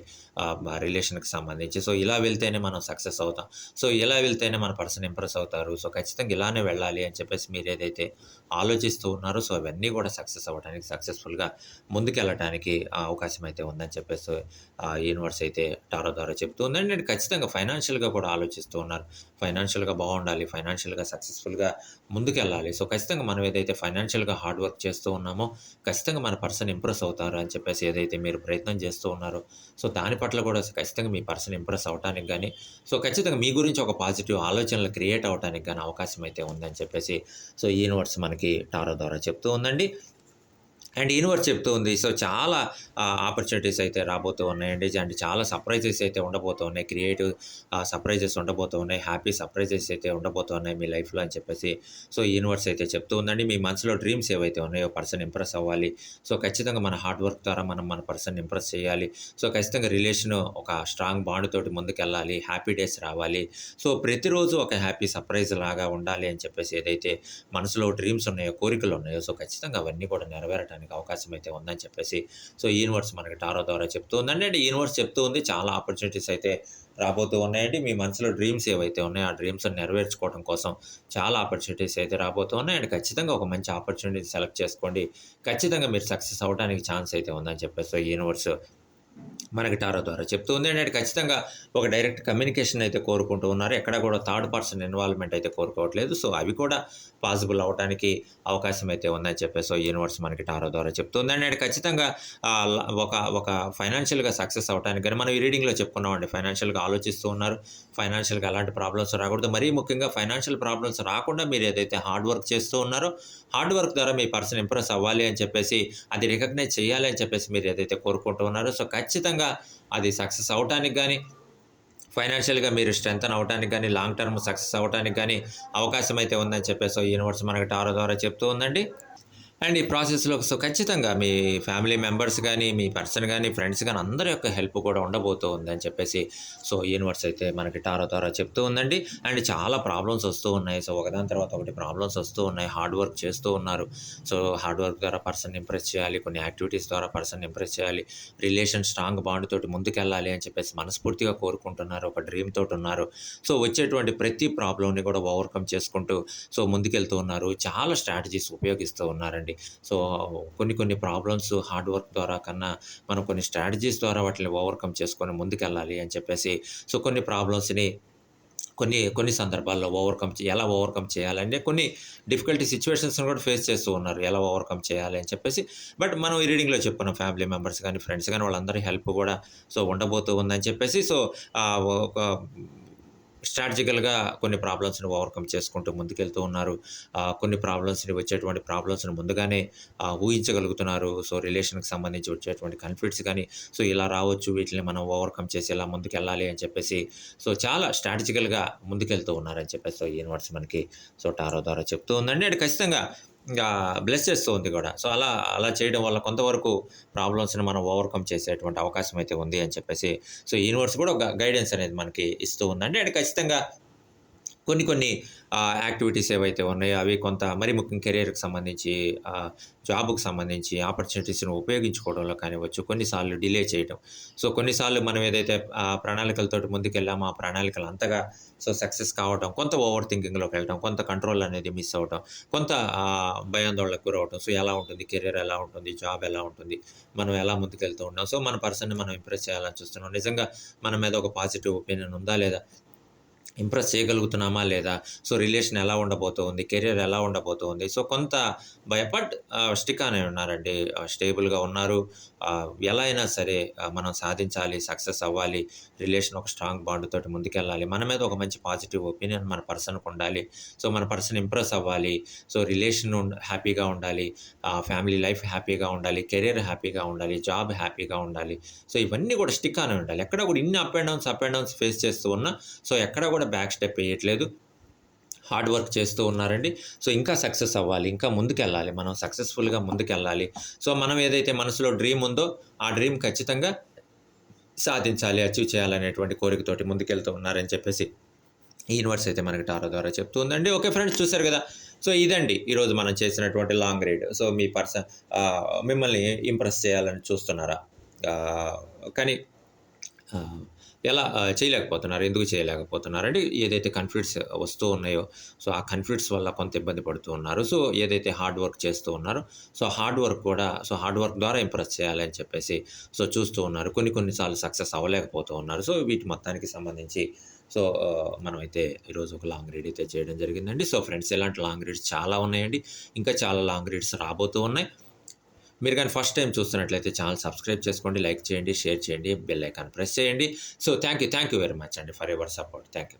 రిలేషన్‌కి సంబంధించి. సో ఇలా వెళ్తేనే మనం సక్సెస్ అవుతాం. సో ఇలా వెళ్తేనే మన పర్సన్ ఇంప్రెస్ అవుతారు. సో ఖచ్చితంగా ఇలానే వెళ్ళాలి అని చెప్పేసి మీరేదైతే ఆలోచిస్తూ ఉన్నారో, సో అవన్నీ కూడా సక్సెస్ అవ్వడానికి, సక్సెస్‌ఫుల్‌గా ముందుకెళ్ళటానికి అవకాశం అయితే ఉందని చెప్పేసి యూనివర్స్ అయితే టారో ద్వారా చెప్తూ ఉందండి. నేను ఖచ్చితంగా ఫైనాన్షియల్‌గా కూడా ఆలోచిస్తూ ఉన్నారు. ఫైనాన్షియల్‌గా బాగుండాలి ఫైనాన్షియల్‌గా సక్సెస్‌ఫుల్‌గా ముందుకెళ్ళాలి. సో ఖచ్చితంగా మనం ఏదైతే ఫైనాన్షియల్‌గా హార్డ్ వర్క్ చేస్తూ ఉన్నామో, ఖచ్చితంగా మన పర్సన్ ఇంప్రెస్ అవుతారు అని చెప్పేసి ఏదైతే మీరు ప్రయత్నం చేస్తూ ఉన్నారో, సో దాని పట్ల కూడా ఖచ్చితంగా మీ పర్సన్ ఇంప్రెస్ అవ్వటానికి కానీ సో ఖచ్చితంగా మీ గురించి ఒక పాజిటివ్ ఆలోచనలు క్రియేట్ అవ్వటానికి కానీ అవకాశం అయితే ఉందని చెప్పేసి సో యూనివర్స్ మనకి టారో ద్వారా చెప్తూ ఉందండి. అండ్ యూనివర్స్ చెప్తూ ఉంది. సో చాలా ఆపర్చునిటీస్ అయితే రాబోతూ ఉన్నాయండి. అండ్ చాలా సర్ప్రైజెస్ అయితే ఉండబోతూ ఉన్నాయి. క్రియేటివ్ సర్ప్రైజెస్ ఉండబోతూ ఉన్నాయి. హ్యాపీ సర్ప్రైజెస్ అయితే ఉండబోతూ ఉన్నాయి మీ లైఫ్‌లో అని చెప్పేసి సో యూనివర్స్ అయితే చెప్తూ ఉందండి. మీ మనసులో డ్రీమ్స్ ఏవైతే ఉన్నాయో పర్సన్ ఇంప్రెస్ అవ్వాలి. సో ఖచ్చితంగా మన హార్డ్ వర్క్ ద్వారా మనం మన పర్సన్ ఇంప్రెస్ చేయాలి. సో ఖచ్చితంగా రిలేషన్ ఒక స్ట్రాంగ్ బాండ్ తోటి ముందుకెళ్ళాలి. హ్యాపీ డేస్ రావాలి. సో ప్రతిరోజు ఒక హ్యాపీ సర్ప్రైజ్ లాగా ఉండాలి అని చెప్పేసి ఏదైతే మనసులో డ్రీమ్స్ ఉన్నాయో, కోరికలు ఉన్నాయో, సో ఖచ్చితంగా అవన్నీ కూడా నెరవేరటానికి అవకాశం అయితే ఉందని చెప్పేసి సో యూనివర్స్ మనకి టారో ద్వారా చెప్తూ ఉందండి. అండ్ యూనివర్స్ చెప్తూ ఉంది చాలా ఆపర్చునిటీస్ అయితే రాబోతూ ఉన్నాయండి. మీ మనసులో డ్రీమ్స్ ఏవైతే ఉన్నాయో, ఆ డ్రీమ్స్ నెరవేర్చుకోవడం కోసం చాలా ఆపర్చునిటీస్ అయితే రాబోతూ ఉన్నాయి. అండ్ ఖచ్చితంగా ఒక మంచి ఆపర్చునిటీ సెలెక్ట్ చేసుకోండి. ఖచ్చితంగా మీరు సక్సెస్ అవడానికి ఛాన్స్ అయితే ఉందని చెప్పేసి సో యూనివర్స్ మనకి టారో ద్వారా చెప్తూ ఉంది. అండ్ ఖచ్చితంగా ఒక డైరెక్ట్ కమ్యూనికేషన్ అయితే కోరుకుంటూ ఉన్నారు. ఎక్కడ కూడా థర్డ్ పర్సన్ ఇన్వాల్వ్‌మెంట్ అయితే కోరుకోవట్లేదు. సో అవి కూడా పాసిబుల్ అవ్వటానికి అవకాశం అయితే ఉందని చెప్పేసి సో యూనివర్స్ మనకి టారో ద్వారా చెప్తుంది. అండ్ ఖచ్చితంగా ఒక ఒక ఫైనాన్షియల్‌గా సక్సెస్ అవడానికి కానీ మనం ఈ రీడింగ్‌లో చెప్పుకున్నామండి. ఫైనాన్షియల్‌గా ఆలోచిస్తూ ఉన్నారు. ఫైనాన్షియల్‌గా అలాంటి ప్రాబ్లమ్స్ రాకూడదు. మరీ ముఖ్యంగా ఫైనాన్షియల్ ప్రాబ్లమ్స్ రాకుండా మీరు ఏదైతే హార్డ్ వర్క్ చేస్తూ ఉన్నారో, హార్డ్ వర్క్ ద్వారా మీ పర్సన్ ఇంప్రెస్ అవ్వాలి అని చెప్పేసి, అది రికగ్నైజ్ చేయాలి అని చెప్పేసి మీరు ఏదైతే కోరుకుంటూ ఉన్నారో, సో ఖచ్చితంగా అది సక్సెస్ అవ్వటానికి కానీ ఫైనాన్షియల్‌గా మీరు స్ట్రెంథెన్ అవ్వటానికి కానీ లాంగ్ టర్మ్ సక్సెస్ అవ్వటానికి కానీ అవకాశం అయితే ఉందని చెప్పేసి సో యూనివర్స్ మనకి టారో ద్వారా చెప్తూ ఉందండి. అండ్ ఈ ప్రాసెస్‌లో సో ఖచ్చితంగా మీ ఫ్యామిలీ మెంబర్స్ కానీ మీ పర్సన్ కానీ ఫ్రెండ్స్ కానీ అందరి యొక్క హెల్ప్ కూడా ఉండబోతూ ఉందని చెప్పేసి సో యూనివర్స్ అయితే మనకి టారో ద్వారా చెప్తూ ఉందండి. అండ్ చాలా ప్రాబ్లమ్స్ వస్తూ ఉన్నాయి. సో ఒకదాని తర్వాత ఒకటి ప్రాబ్లమ్స్ వస్తూ ఉన్నాయి. హార్డ్ వర్క్ చేస్తూ ఉన్నారు. సో హార్డ్ వర్క్ ద్వారా పర్సన్ ఇంప్రెస్ చేయాలి. కొన్ని యాక్టివిటీస్ ద్వారా పర్సన్ ఇంప్రెస్ చేయాలి. రిలేషన్ స్ట్రాంగ్ బాండ్ తోటి ముందుకెళ్ళాలి అని చెప్పేసి మనస్ఫూర్తిగా కోరుకుంటున్నారు. ఒక డ్రీమ్ తోటి ఉన్నారు. సో వచ్చేటువంటి ప్రతి ప్రాబ్లమ్‌ని కూడా ఓవర్‌కమ్ చేసుకుంటూ సో ముందుకెళ్తూ ఉన్నారు. చాలా స్ట్రాటజీస్ ఉపయోగిస్తూ ఉన్నారండి. సో కొన్ని కొన్ని ప్రాబ్లమ్స్ హార్డ్ వర్క్ ద్వారా కన్నా మనం కొన్ని స్ట్రాటజీస్ ద్వారా వాటిని ఓవర్‌కమ్ చేసుకొని ముందుకెళ్ళాలి అని చెప్పేసి సో కొన్ని ప్రాబ్లమ్స్‌ని కొన్ని కొన్ని సందర్భాల్లో ఓవర్‌కమ్ చే ఎలా ఓవర్‌కమ్ చేయాలంటే కొన్ని డిఫికల్టీ సిచ్యువేషన్స్ని కూడా ఫేస్ చేస్తూ ఉన్నారు. ఎలా ఓవర్‌కమ్ చేయాలి అని చెప్పేసి. బట్ మనం ఈ రీడింగ్‌లో చెప్పుకున్నాం ఫ్యామిలీ మెంబర్స్ కానీ ఫ్రెండ్స్ కానీ వాళ్ళందరి హెల్ప్ కూడా సో ఉండబోతూ ఉందని చెప్పేసి సో ఒక స్ట్రాటజికల్‌గా కొన్ని ప్రాబ్లమ్స్‌ని ఓవర్‌కమ్ చేసుకుంటూ ముందుకెళ్తూ ఉన్నారు. కొన్ని ప్రాబ్లమ్స్‌ని వచ్చేటువంటి ప్రాబ్లమ్స్‌ని ముందుగానే ఊహించగలుగుతున్నారు. సో రిలేషన్‌కి సంబంధించి వచ్చేటువంటి కన్ఫ్లిక్ట్స్ కానీ సో ఇలా రావచ్చు వీటిని మనం ఓవర్‌కమ్ చేసి ఇలా ముందుకెళ్ళాలి అని చెప్పేసి సో చాలా స్ట్రాటజికల్‌గా ముందుకెళ్తూ ఉన్నారని చెప్పేసి సో యూనివర్స్ మనకి సో టారో ద్వారా చెప్తూ ఉందండి. అండ్ ఖచ్చితంగా బ్లెస్ చేస్తూ ఉంది కూడా. సో అలా అలా చేయడం వల్ల కొంతవరకు ప్రాబ్లమ్స్‌ని మనం ఓవర్‌కమ్ చేసేటువంటి అవకాశం అయితే ఉంది అని చెప్పేసి సో యూనివర్స్ కూడా ఒక గైడెన్స్ అనేది మనకి ఇస్తూ ఉందండి. అండ్ ఖచ్చితంగా కొన్ని కొన్ని యాక్టివిటీస్ ఏవైతే ఉన్నాయో అవి కొంత మరి ముఖ్యంగా కెరీర్కి సంబంధించి జాబ్‌కి సంబంధించి ఆపర్చునిటీస్‌ని ఉపయోగించుకోవడంలో కానివ్వచ్చు, కొన్నిసార్లు డిలే చేయటం. సో కొన్నిసార్లు మనం ఏదైతే ప్రణాళికలతో ముందుకెళ్ళామో ఆ ప్రణాళికలు అంతగా సో సక్సెస్ కావటం, కొంత ఓవర్ థింకింగ్‌లోకి వెళ్ళటం, కొంత కంట్రోల్ అనేది మిస్ అవ్వటం, కొంత భయాందోళనకు గురవడం సో ఎలా ఉంటుంది కెరియర్ ఎలా ఉంటుంది? జాబ్ ఎలా ఉంటుంది? మనం ఎలా ముందుకెళ్తూ ఉన్నాం? సో మన పర్సన్‌ని మనం ఇంప్రెస్ చేయాలని చూస్తున్నాం. నిజంగా మన మీద ఒక పాజిటివ్ ఒపీనియన్ ఉందా లేదా? ఇంప్రెస్ చేయగలుగుతున్నామా లేదా? సో రిలేషన్ ఎలా ఉండబోతోంది? కెరియర్ ఎలా ఉండబోతోంది? సో కొంత భయపడ్ స్టిక్ అనే ఉన్నారండి. స్టేబుల్‌గా ఉన్నారు. ఎలా అయినా సరే మనం సాధించాలి, సక్సెస్ అవ్వాలి. రిలేషన్ ఒక స్ట్రాంగ్ బాండ్ తోటి ముందుకెళ్ళాలి. మన మీద ఒక మంచి పాజిటివ్ ఒపీనియన్ మన పర్సన్‌కి ఉండాలి. సో మన పర్సన్ ఇంప్రెస్ అవ్వాలి. సో రిలేషన్ హ్యాపీగా ఉండాలి. ఫ్యామిలీ లైఫ్ హ్యాపీగా ఉండాలి. కెరియర్ హ్యాపీగా ఉండాలి. జాబ్ హ్యాపీగా ఉండాలి. సో ఇవన్నీ కూడా స్టిక్ అనే ఉండాలి. ఎక్కడ కూడా ఇన్ని up and downs, up and downs face చేస్తూ ఉన్నా సో ఎక్కడ కూడా బ్యాక్ స్టెప్ వేయట్లేదు హార్డ్ వర్క్ చేస్తూ ఉన్నారండి. సో ఇంకా సక్సెస్ అవ్వాలి. ఇంకా ముందుకెళ్ళాలి. మనం సక్సెస్‌ఫుల్‌గా ముందుకెళ్ళాలి. సో మనం ఏదైతే మనసులో డ్రీమ్ ఉందో ఆ డ్రీమ్ ఖచ్చితంగా సాధించాలి, అచీవ్ చేయాలనేటువంటి కోరికతోటి ముందుకెళ్తూ ఉన్నారని చెప్పేసి ఈ యూనివర్స్ అయితే మనకి టారో ద్వారా చెప్తూ ఉందండి ఓకే ఫ్రెండ్స్ చూసారు కదా సో ఇదండి ఈరోజు మనం చేసినటువంటి లాంగ్ రీడ్ సో మీ పర్సన్ మిమ్మల్ని ఇంప్రెస్ చేయాలని చూస్తున్నారా కానీ ఎలా చేయలేకపోతున్నారు ఎందుకు చేయలేకపోతున్నారు అంటే ఏదైతే కన్ఫ్లిక్ట్స్ వస్తూ ఉన్నాయో సో ఆ కన్ఫ్లిక్ట్స్ వల్ల కొంత ఇబ్బంది పడుతూ ఉన్నారు. సో ఏదైతే హార్డ్ వర్క్ చేస్తూ ఉన్నారో సో హార్డ్ వర్క్ కూడా సో హార్డ్ వర్క్ ద్వారా ఇంప్రెస్ చేయాలని చెప్పేసి సో చూస్తూ ఉన్నారు. కొన్ని కొన్నిసార్లు సక్సెస్ అవ్వలేకపోతూ ఉన్నారు. సో వీటి మొత్తానికి సంబంధించి సో మనమైతే ఈరోజు ఒక లాంగ్ రీడ్ అయితే చేయడం జరిగిందండి. సో ఫ్రెండ్స్ ఇలాంటి లాంగ్ రీడ్స్ చాలా ఉన్నాయండి. ఇంకా చాలా లాంగ్ రీడ్స్ రాబోతూ ఉన్నాయి. మీరు కానీ ఫస్ట్ టైం చూస్తున్నట్లయితే ఛానల్ సబ్స్క్రైబ్ చేసుకోండి లైక్ చేయండి షేర్ చేయండి బెల్ ఐకాన్ ప్రెస్ చేయండి. So thank you thank you very much అండి for ever support thank you